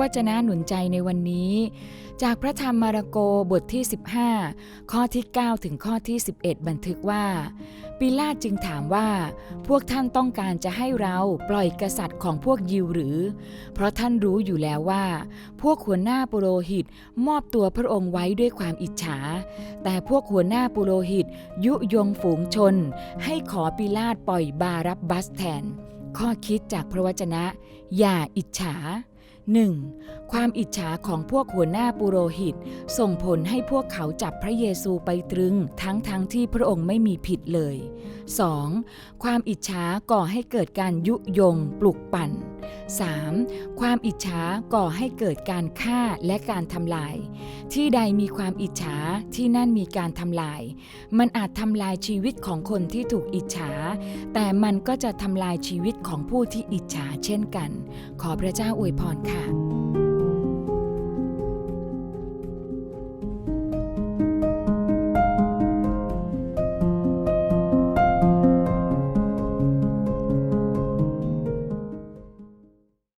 วจนะหนุนใจในวันนี้ จากพระธรรมมาระโกบทที่ 15 ข้อที่ 9 ถึงข้อที่ 11 บันทึกว่า ปิลาตจึงถามว่า พวกท่านต้องการจะให้เราปล่อยกษัตริย์ของพวกยิวหรือ เพราะท่านรู้อยู่แล้วว่า พวกหัวหน้าปุโรหิตมอบตัวพระองค์ไว้ด้วยความอิจฉา แต่พวกหัวหน้าปุโรหิตยุยงฝูงชน ให้ขอปิลาตปล่อยบารับบัสแทน ข้อคิดจากพระวจนะ อย่าอิจฉา 1. ความอิจฉาของพวกหัวหน้าปุโรหิต ส่งผลให้พวกเขาจับพระเยซูไปตรึงทั้งทั้งที่พระองค์ไม่มีผิดเลย 2. ความอิจฉาก่อให้เกิดการยุยงปลุกปั่น 3. ความอิจฉาก่อให้เกิดการฆ่าและการทำลาย ที่ใดมีความอิจฉาที่นั่นมีการทำลาย มันอาจทำลายชีวิตของคนที่ถูกอิจฉา แต่มันก็จะทำลายชีวิตของผู้ที่อิจฉาเช่นกัน ขอพระเจ้าอวยพรค่ะ